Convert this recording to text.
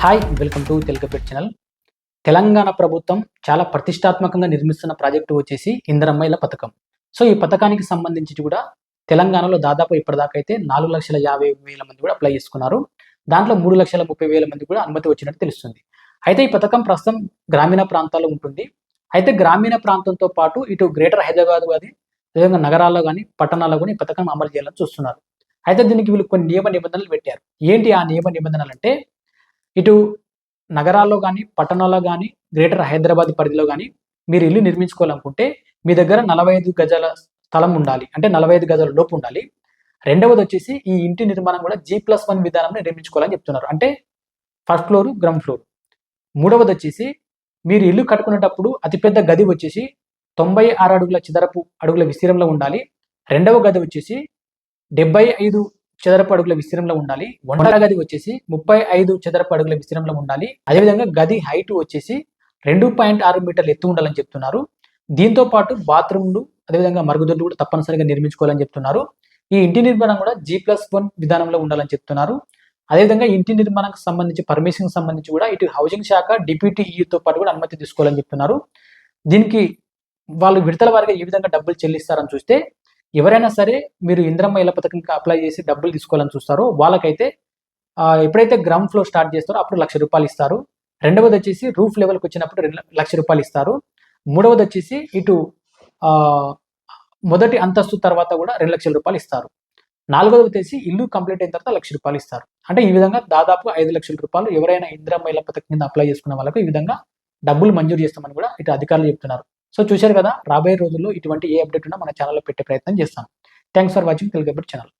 Hi welcome to Telugupet channel Telangana ప్రభుత్వం చాలా ప్రతిష్టాత్మకంగా నిర్మిస్తున్న ప్రాజెక్టు వచ్చేసి ఇందరమ్మాయిల పథకం. సో ఈ పథకానికి సంబంధించి కూడా తెలంగాణలో దాదాపు ఇప్పటిదాకా అయితే నాలుగు లక్షల యాభై వేల మంది కూడా అప్లై చేసుకున్నారు. దాంట్లో మూడు లక్షల ముప్పై వేల మంది కూడా అనుమతి వచ్చినట్టు తెలుస్తుంది. అయితే ఈ పథకం ప్రస్తుతం గ్రామీణ ప్రాంతాల్లో ఉంటుంది. అయితే గ్రామీణ ప్రాంతంతో పాటు ఇటు గ్రేటర్ హైదరాబాద్ కానీ విధంగా నగరాల్లో కానీ పట్టణాల్లో కానీ ఈ పథకం అమలు చేయాలని చూస్తున్నారు. అయితే దీనికి వీళ్ళు కొన్ని నియమ నిబంధనలు పెట్టారు. ఏంటి ఆ నియమ నిబంధనలు అంటే ఇటు నగరాల్లో కానీ పట్టణాల్లో కానీ గ్రేటర్ హైదరాబాద్ పరిధిలో కానీ మీరు ఇల్లు నిర్మించుకోవాలనుకుంటే మీ దగ్గర నలభై ఐదు గజాల స్థలం ఉండాలి. అంటే నలభై ఐదు గజాల లోపు ఉండాలి. రెండవది వచ్చేసి ఈ ఇంటి నిర్మాణం కూడా జీ ప్లస్ వన్ విధానంలో నిర్మించుకోవాలని చెప్తున్నారు. అంటే ఫస్ట్ ఫ్లోర్ గ్రౌండ్ ఫ్లోర్ మూడవది వచ్చేసి మీరు ఇల్లు కట్టుకునేటప్పుడు అతిపెద్ద గది వచ్చేసి తొంభై ఆరు అడుగుల చిదరపు అడుగుల విస్తీర్ణంలో ఉండాలి. రెండవ గది వచ్చేసి డెబ్బై ఐదు చదరపు అడుగుల విస్తీర్ణంలో ఉండాలి. వంటల గది వచ్చేసి ముప్పై ఐదు చదరపు అడుగుల విస్తీర్ణంలో ఉండాలి. అదేవిధంగా గది హైట్ వచ్చేసి రెండు పాయింట్ ఆరు మీటర్లు ఎత్తు ఉండాలని చెప్తున్నారు. దీంతో పాటు బాత్రూమ్లు అదేవిధంగా మరుగుదొడ్లు కూడా తప్పనిసరిగా నిర్మించుకోవాలని చెప్తున్నారు. ఈ ఇంటి నిర్మాణం కూడా జీ ప్లస్ వన్ విధానంలో ఉండాలని చెప్తున్నారు. అదేవిధంగా ఇంటి నిర్మాణానికి సంబంధించి పర్మిషన్ సంబంధించి కూడా ఇటు హౌసింగ్ శాఖ డిప్యూటీ ఈతో పాటు కూడా అనుమతి తీసుకోవాలని చెప్తున్నారు. దీనికి వాళ్ళు విడతల వారిగా ఏ విధంగా డబ్బులు చెల్లిస్తారని చూస్తే ఎవరైనా సరే మీరు ఇంద్రమ్మ ఇళ్ళ పథకంకి అప్లై చేసి డబ్బులు తీసుకోవాలని చూస్తారో వాళ్ళకైతే ఎప్పుడైతే గ్రౌండ్ ఫ్లోర్ స్టార్ట్ చేస్తారో అప్పుడు లక్ష రూపాయలు ఇస్తారు. రెండవది వచ్చేసి రూఫ్ లెవెల్కి వచ్చినప్పుడు రెండు లక్ష రూపాయలు ఇస్తారు. మూడవది వచ్చేసి ఇటు మొదటి అంతస్తు తర్వాత కూడా రెండు లక్షల రూపాయలు ఇస్తారు. నాలుగవది వచ్చేసి ఇల్లు కంప్లీట్ అయిన తర్వాత లక్ష రూపాయలు ఇస్తారు. అంటే ఈ విధంగా దాదాపు ఐదు లక్షల రూపాయలు ఎవరైనా ఇంద్రమ్మ ఇళ్ళ పథకం కింద అప్లై చేసుకున్న వాళ్ళకు ఈ విధంగా డబ్బులు మంజూరు చేస్తామని కూడా ఇటు అధికారులు చెప్తున్నారు. సో చూశారు కదా రాబోయే రోజుల్లో ఇటువంటి ఏ అప్డేట్ ఉన్నా మన ఛానల్లో పెట్టే ప్రయత్నం చేస్తాం. Thanks for watching Telugu channel